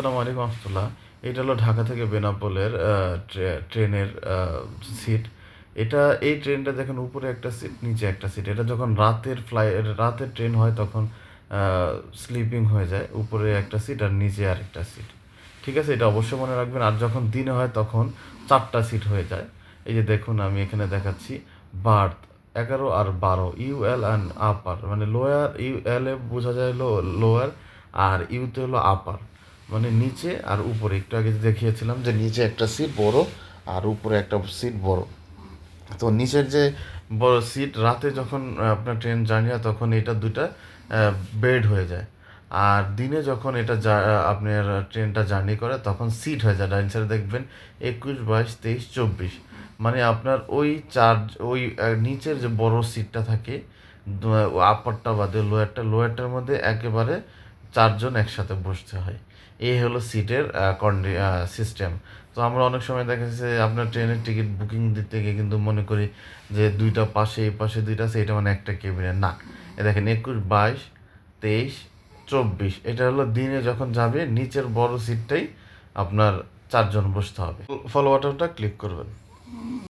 আসসালামু আলাইকুম রহমতুল্লাহ। এটা হলো ঢাকা থেকে বেনাপোলের ট্রেনের সিট। এটা এই ট্রেনটা দেখেন, উপরে একটা সিট, নিচে একটা সিট। এটা যখন রাতের ফ্লাই রাতের ট্রেন হয় তখন স্লিপিং হয়ে যায়। উপরে একটা সিট আর নিচে আরেকটা সিট। ঠিক আছে? এটা অবশ্যই মনে রাখবেন। আর যখন দিনে হয় তখন চারটা সিট হয়ে যায়। এই যে দেখুন, আমি এখানে দেখাচ্ছি, বার্থ এগারো আর বারো, ইউ ইউএল অ্যান্ড আপার। মানে লোয়ার ইউএল এ বোঝা যায় লো লোয়ার আর ইউতে হলো আপার মানে নিচে আর উপরে। একটু আগে দেখিয়েছিলাম যে নিচে একটা সিট বড় আর উপরে একটা সিট বড়। তো নিচের যে বড় সিট রাতে যখন আপনার ট্রেন জার্নি হয়, তখন এটা দুটা বেড হয়ে যায়। আর দিনে যখন এটা আপনার ট্রেনটা জার্নি করে, তখন সিট হয়ে যায়। ডাইন সাইডে দেখবেন একুশ, বাইশ, তেইশ, চব্বিশ। মানে আপনার ওই চার্জ ওই নিচের যে বড় সিটটা থাকে আপারটা বাদে লোয়ারটা লোয়ারটার মধ্যে একেবারে চারজন একসাথে বসতে হয়। এই হলো সিটের কন্ডি সিস্টেম তো আমরা অনেক সময় দেখা যাচ্ছে আপনার ট্রেনের টিকিট বুকিং দিতে গিয়ে কিন্তু মনে করি যে দুইটা পাশে, এই পাশে দুইটা আছে, এটা মানে একটা কেবিনে না, এ দেখেন একুশ, বাইশ, তেইশ, চব্বিশ, এটা হলো দিনে যখন যাবে, নিচের বড় সিটটাই আপনার চারজন বসতে হবে। ফলো বাটনটা ক্লিক করবেন।